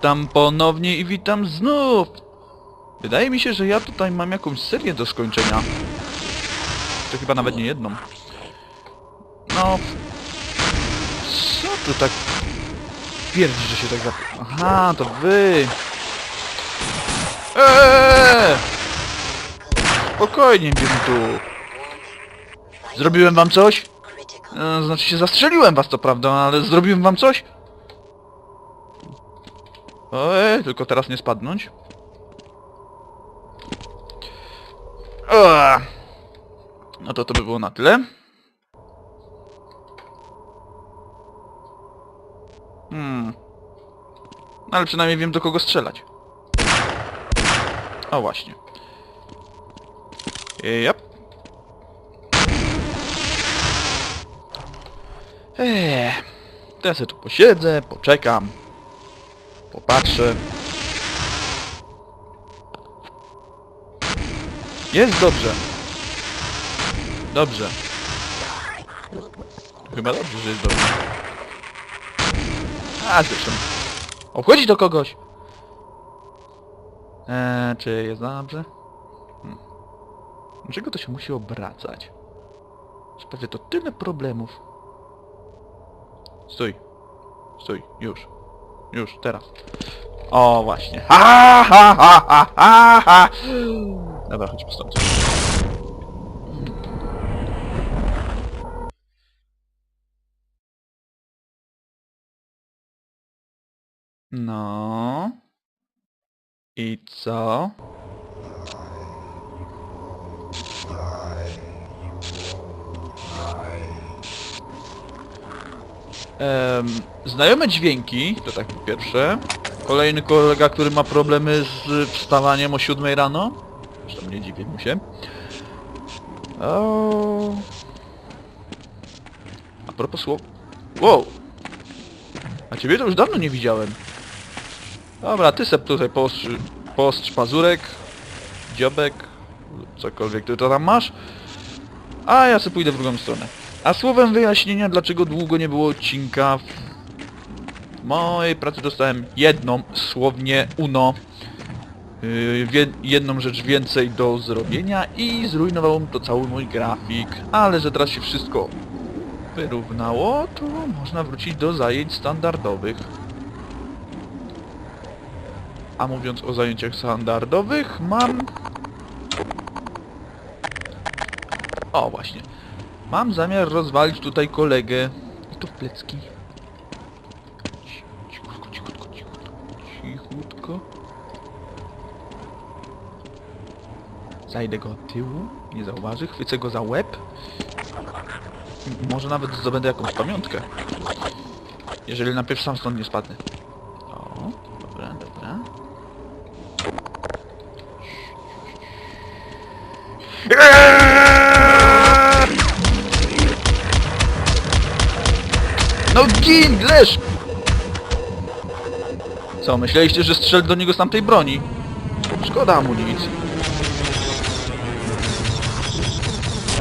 Witam ponownie i witam znów! Wydaje mi się, że ja tutaj mam jakąś serię do skończenia. To chyba nawet nie jedną. No... Co tu tak... Pierdzi, że się tak zap... Aha, to wy! Eee! Spokojnie, wiem tu. Zrobiłem wam coś? E, znaczy się zastrzeliłem was to prawda, ale zrobiłem wam coś? Oj, tylko teraz nie spadnąć. No to to by było na tyle. Hmm. No ale przynajmniej wiem do kogo strzelać. O właśnie. Yep. Eee, teraz sobie tu posiedzę, poczekam. Popatrzę. Jest dobrze. Dobrze. Chyba dobrze, że jest dobrze. A, zresztą. Obchodzi to kogoś. Eee, czy jest dobrze? Hmm. Dlaczego to się musi obracać? Sprawia to tyle problemów. Stój. Stój, już. Już, teraz. O, właśnie. Ha, ha, ha, ha, ha. Dobra, chodźmy stąd. No. I co? Znajome dźwięki, to tak pierwsze. Kolejny kolega, który ma problemy z wstawaniem o 7 rano. Zresztą nie dziwię mu się. O... A propos słów... Wow! A ciebie to już dawno nie widziałem. Dobra, ty sep tutaj poostrz, poostrz pazurek, dziobek, cokolwiek ty to tam masz. A ja sobie pójdę w drugą stronę. A słowem wyjaśnienia, dlaczego długo nie było odcinka w mojej pracy dostałem jedną, słownie uno, yy, jedną rzecz więcej do zrobienia i zrujnowało mi to cały mój grafik. Ale że teraz się wszystko wyrównało, to można wrócić do zajęć standardowych. A mówiąc o zajęciach standardowych, mam... O, właśnie. Mam zamiar rozwalić tutaj kolegę. I to w plecki. Cichutko, cichutko, cichutko. Cichutko. Zajdę go od tyłu. Nie zauważy. Chwycę go za łeb. Może nawet zdobędę jakąś pamiątkę. Jeżeli najpierw sam stąd nie spadnę. Gin, leż! Co, myśleliście, że strzel do niego z tamtej broni? Szkoda amunicji.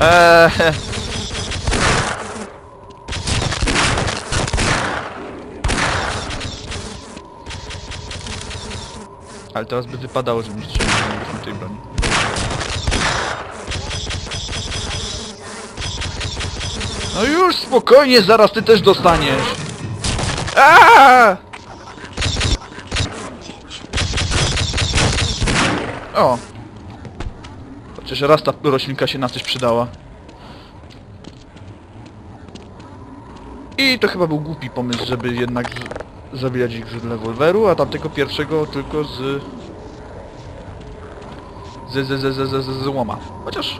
Eee... Ale teraz by wypadało, żebym niego z tamtej broni. No już spokojnie, zaraz ty też dostaniesz. Aaaa! O! Chociaż raz ta roślinka się na coś przydała. I to chyba był głupi pomysł, żeby jednak zabijać ich z rewolweru, a tamtego pierwszego tylko z... z, z, z, z, z, z, z łoma. Chociaż...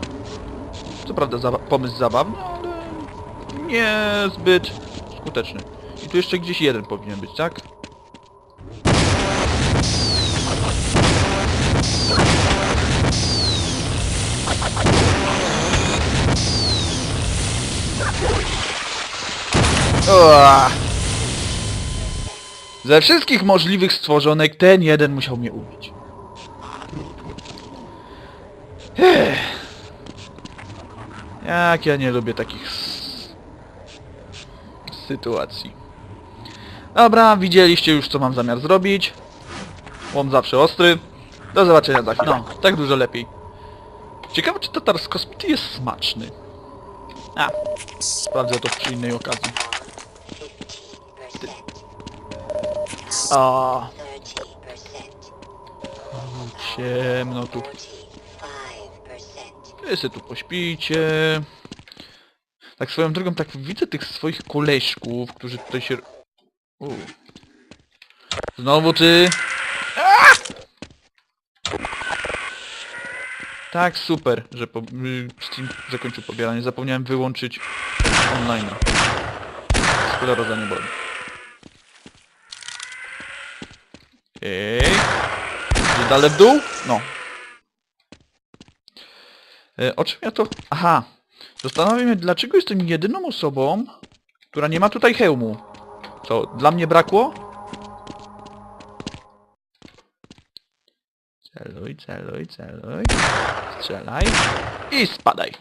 Co prawda zaba pomysł zabawny, ale... niezbyt skuteczny. I tu jeszcze gdzieś jeden powinien być, tak? Uah. Ze wszystkich możliwych stworzonek ten jeden musiał mnie ubić. Jak ja nie lubię takich sytuacji. Dobra, widzieliście już co mam zamiar zrobić. Łom zawsze ostry. Do zobaczenia za chwilę. No, tak dużo lepiej. Ciekawe, czy tatar z kosmity jest smaczny. A, sprawdzę to przy innej okazji. Ty. A, ciemno tu. Wy se tu pośpijcie. Tak swoją drogą, tak widzę tych swoich koleżków, którzy tutaj się... U. Znowu ty... Tak, super, że po... y, Steam zakończył pobieranie. Zapomniałem wyłączyć online. Skleroza nie boli. Ej. Idzie dalej w dół? No. E, o czym ja to... Aha. Zastanawiam się, dlaczego jestem jedyną osobą, która nie ma tutaj hełmu. Co, dla mnie brakło? Celuj, celuj, celuj. Strzelaj. I spadaj.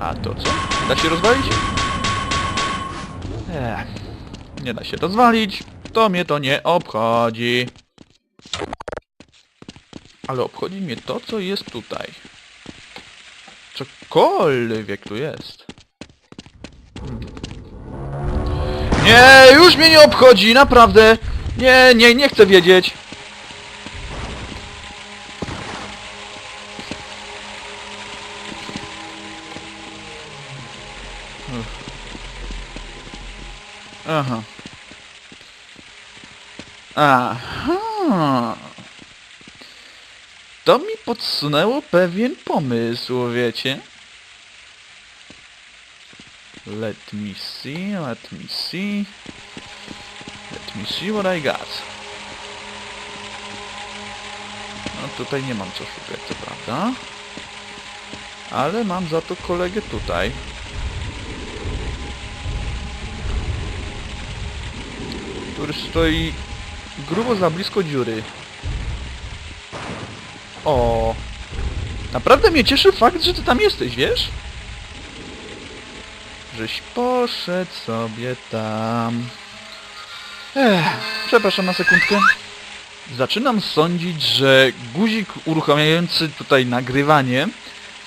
A to co? Da się rozwalić? Ech, nie da się rozwalić. To mnie to nie obchodzi. Ale obchodzi mnie to, co jest tutaj. Cokolwiek tu jest. Nie, już mnie nie obchodzi, naprawdę. Nie, nie, nie chcę wiedzieć. Aha. Aha. To mi podsunęło pewien pomysł, wiecie? Let me see, let me see. Let me see what I got. No tutaj nie mam co szukać, co prawda. Ale mam za to kolegę tutaj. Który stoi grubo za blisko dziury. O, Naprawdę mnie cieszy fakt, że ty tam jesteś, wiesz? Żeś poszedł sobie tam. Ech, przepraszam na sekundkę. Zaczynam sądzić, że guzik uruchamiający tutaj nagrywanie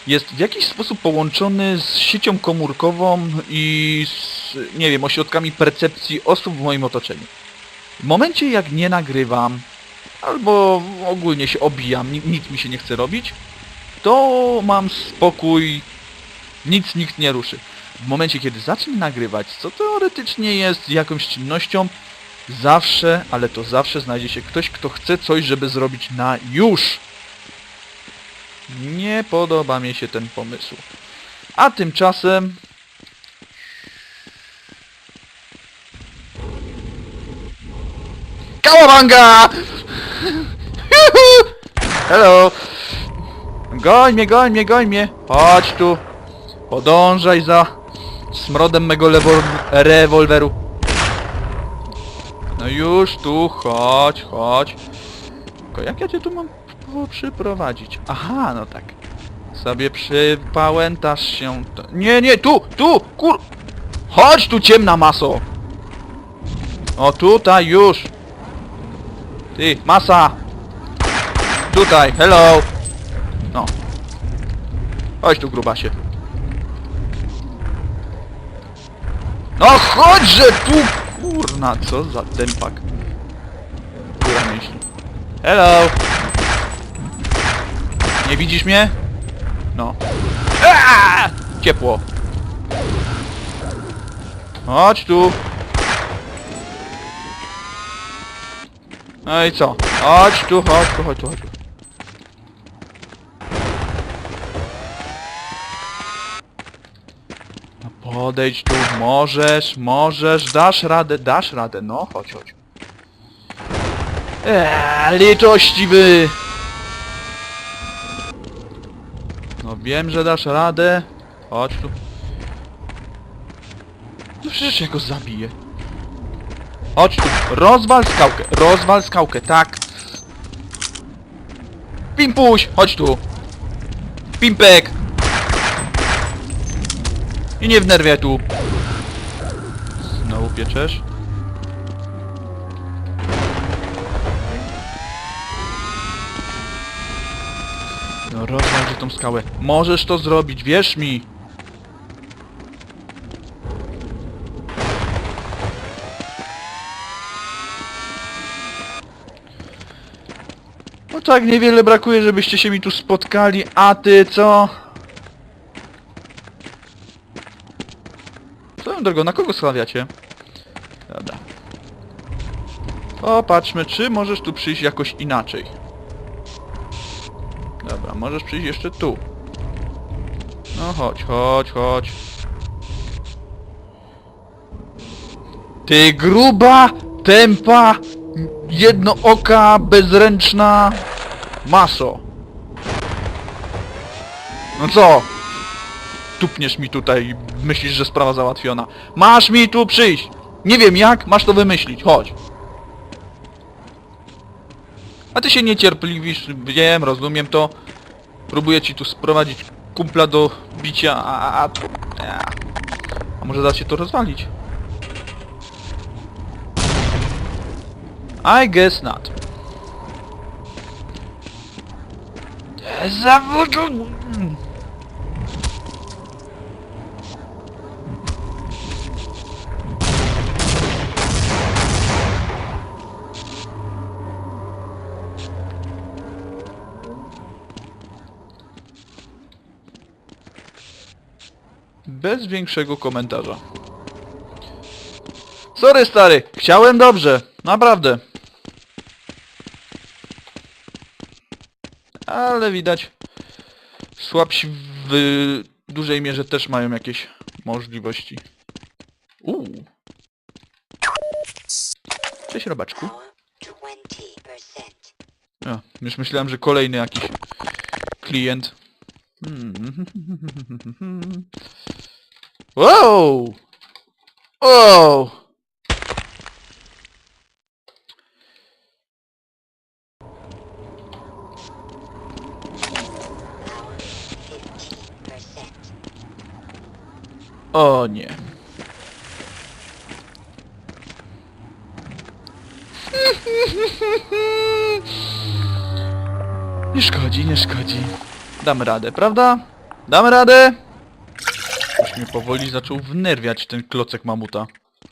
jest w jakiś sposób połączony z siecią komórkową i z, nie wiem, ośrodkami percepcji osób w moim otoczeniu. W momencie jak nie nagrywam, albo ogólnie się obijam, ni- nic mi się nie chce robić, to mam spokój, nic nikt nie ruszy. W momencie kiedy zacznę nagrywać, co teoretycznie jest jakąś czynnością, zawsze, ale to zawsze znajdzie się ktoś, kto chce coś, żeby zrobić na już. Nie podoba mi się ten pomysł. A tymczasem... Kałabanga! Hello! Goń mnie, goń mnie, goń mnie! Chodź tu! Podążaj za smrodem mego rewolweru. No już tu, chodź, chodź. Tylko jak ja cię tu mam przyprowadzić? Aha, no tak. Sobie przypałętasz się... Nie, nie, tu, tu, kur... Chodź tu, ciemna maso! O, tutaj, już! Ty, masa! Tutaj, hello! No. Chodź tu, grubasie. No chodźże tu! Kurna, co za tempak. Góra myśli. Hello! Nie widzisz mnie? No. Aaaa! Ciepło. Chodź tu. No i co? Chodź tu, chodź tu, chodź tu, chodź tu. No podejdź tu, możesz, możesz, dasz radę, dasz radę, no chodź, chodź. Eee, litościwy! No wiem, że dasz radę. Chodź tu. No przecież ja go zabiję. Chodź tu, rozwal skałkę, rozwal skałkę, tak. Pimpuś, chodź tu. Pimpek. I nie wnerwiaj tu. Znowu pieczesz. No rozwalcie tą skałę. Możesz to zrobić, wierz mi! No tak, niewiele brakuje, żebyście się mi tu spotkali, a ty co? Swoją drogą, na kogo stawiacie? Dobra. Popatrzmy, czy możesz tu przyjść jakoś inaczej. Dobra, możesz przyjść jeszcze tu. No chodź, chodź, chodź. Ty gruba, tępa, jednooka, bezręczna maso. No co? Tupniesz mi tutaj, myślisz, że sprawa załatwiona. Masz mi tu przyjść! Nie wiem jak, masz to wymyślić, chodź. A ty się niecierpliwisz, wiem, rozumiem to. Próbuję ci tu sprowadzić kumpla do bicia, a... A, a, a, może da się to rozwalić? I guess not. Zawodu... Bez większego komentarza. Sorry stary, chciałem dobrze, naprawdę. Ale widać, słabsi w dużej mierze też mają jakieś możliwości. Uuu. Cześć robaczku. 20%. A, już myślałem, że kolejny jakiś klient. Hmm. Wow! Wow! O nie. Nie szkodzi, nie szkodzi. Dam radę, prawda? Dam radę! Powoli zaczął wnerwiać ten klocek mamuta.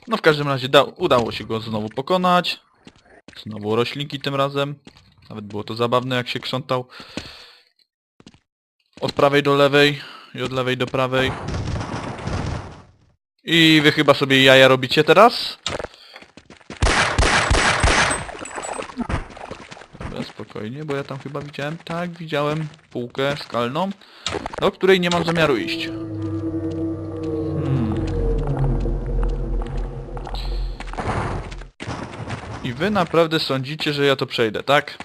No w każdym razie da udało się go znowu pokonać. Znowu roślinki tym razem. Nawet było to zabawne jak się krzątał. Od prawej do lewej i od lewej do prawej. I wy chyba sobie jaja robicie teraz? Dobra, spokojnie, bo ja tam chyba widziałem, tak, widziałem półkę skalną, do której nie mam zamiaru iść. I wy naprawdę sądzicie, że ja to przejdę, tak?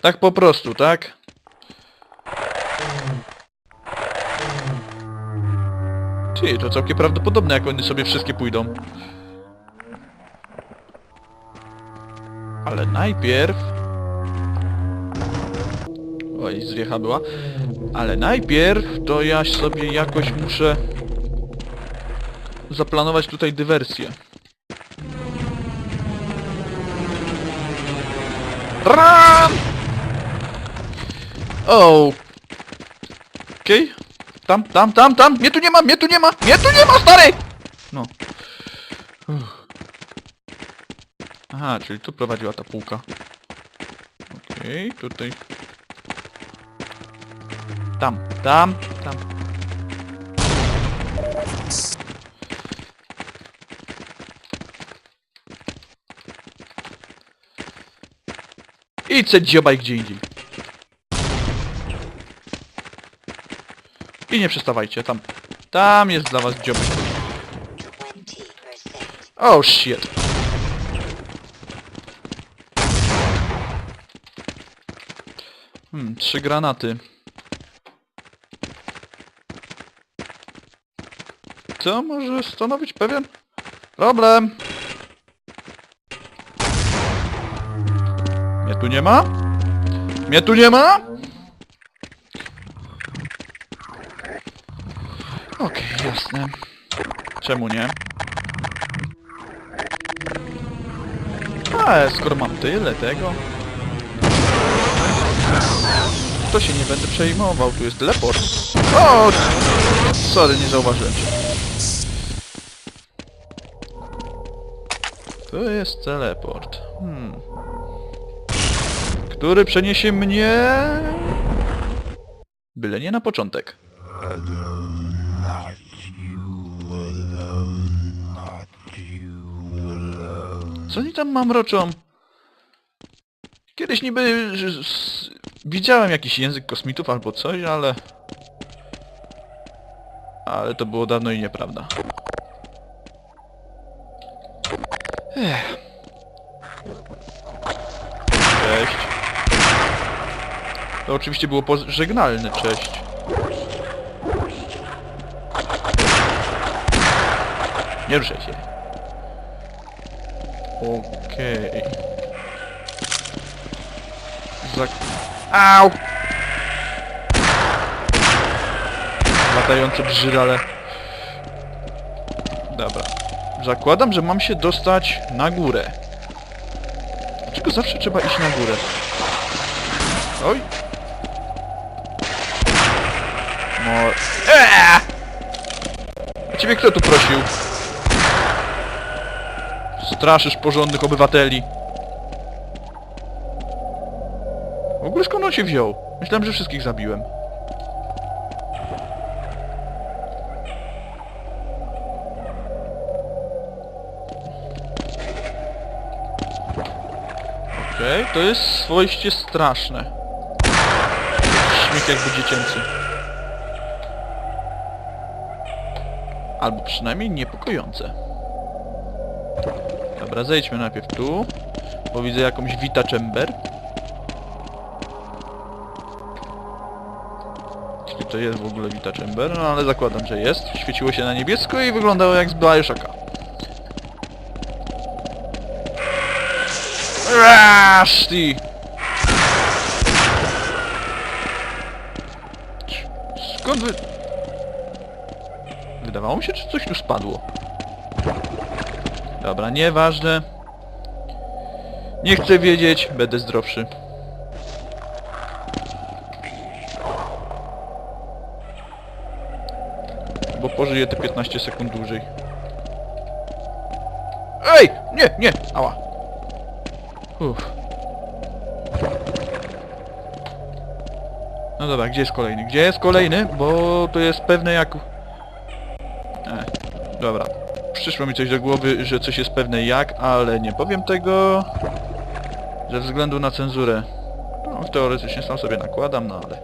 Tak po prostu, tak? Ty, to całkiem prawdopodobne, jak one sobie wszystkie pójdą. Ale najpierw... Oj, zwiecha była. Ale najpierw to ja sobie jakoś muszę... Zaplanować tutaj dywersję. Ram! O. Okej. Tam, tam, tam, tam! Mnie tu nie ma, mnie tu nie ma! Mnie tu nie ma, stary! No. Uff. Aha, czyli tu prowadziła ta półka. Okej, tutaj. Tam, tam, tam. Idź se dziobaj gdzie indziej. I nie przestawajcie, tam. Tam jest dla was dziobek. 20%. Oh shit. Hmm, trzy granaty. To może stanowić pewien problem. Tu nie ma? Mnie tu nie ma? Okej, jasne. Czemu nie? A, skoro mam tyle tego... to się nie będę przejmował, tu jest teleport. O! Sorry, nie zauważyłem cię. To jest teleport. Hmm. Który przeniesie mnie... Byle nie na początek. Co oni tam mamroczą? Kiedyś niby widziałem jakiś język kosmitów albo coś, ale... Ale to było dawno i nieprawda. Ech. Cześć. To oczywiście było pożegnalne cześć. Nie ruszaj się. Okej. Zak... Au! Latające brzydale. Dobra. Zakładam, że mam się dostać na górę. Dlaczego zawsze trzeba iść na górę? Oj! No... Eee! A ciebie kto tu prosił? Straszysz porządnych obywateli. W ogóle skąd on się wziął? Myślałem, że wszystkich zabiłem. Okej, to jest swoiście straszne. Śmiech jakby dziecięcy. Albo przynajmniej niepokojące. Dobra, zejdźmy najpierw tu. Bo widzę jakąś Vita Chamber. Jeśli to jest w ogóle Vita Chamber, no ale zakładam, że jest. Świeciło się na niebiesko i wyglądało jak z Bioshocka. Rasz ty! Skąd wy... Wydawało mi się, czy coś tu spadło. Dobra, nieważne. Nie chcę wiedzieć, będę zdrowszy. Bo pożyję te 15 sekund dłużej. Ej! Nie, nie! Ała. Uff. No dobra, gdzie jest kolejny? Gdzie jest kolejny? Bo to jest pewne jak... Dobra. Przyszło mi coś do głowy, że coś jest pewne jak, ale nie powiem tego... Ze względu na cenzurę. No, teoretycznie sam sobie nakładam, no ale...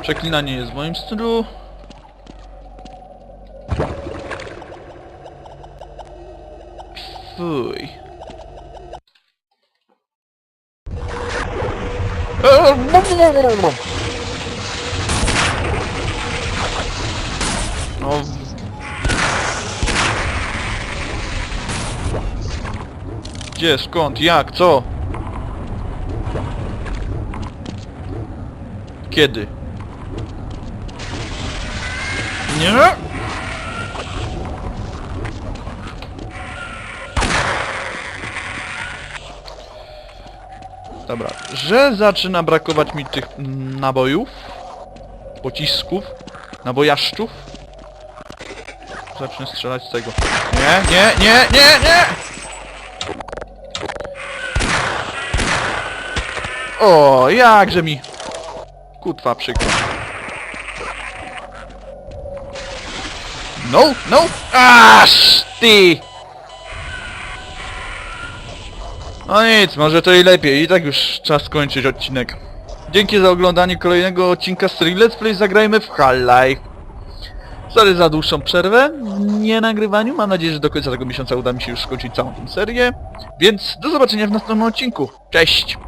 Przeklinanie jest w moim stylu. Fuj. No... Gdzie, skąd, jak, co? Kiedy? Nie? Dobra, że zaczyna brakować mi tych nabojów, pocisków, nabojaszczów. Zacznę strzelać z tego. Nie, nie, nie, nie, nie! O, jakże mi... Kutwa przykro. No, no! Aż ty! No nic, może to i lepiej. I tak już czas skończyć odcinek. Dzięki za oglądanie kolejnego odcinka z Let's Play Zagrajmy w Half-Life. Sorry za dłuższą przerwę nie nagrywaniu. Mam nadzieję, że do końca tego miesiąca uda mi się już skończyć całą tę serię. Więc do zobaczenia w następnym odcinku. Cześć!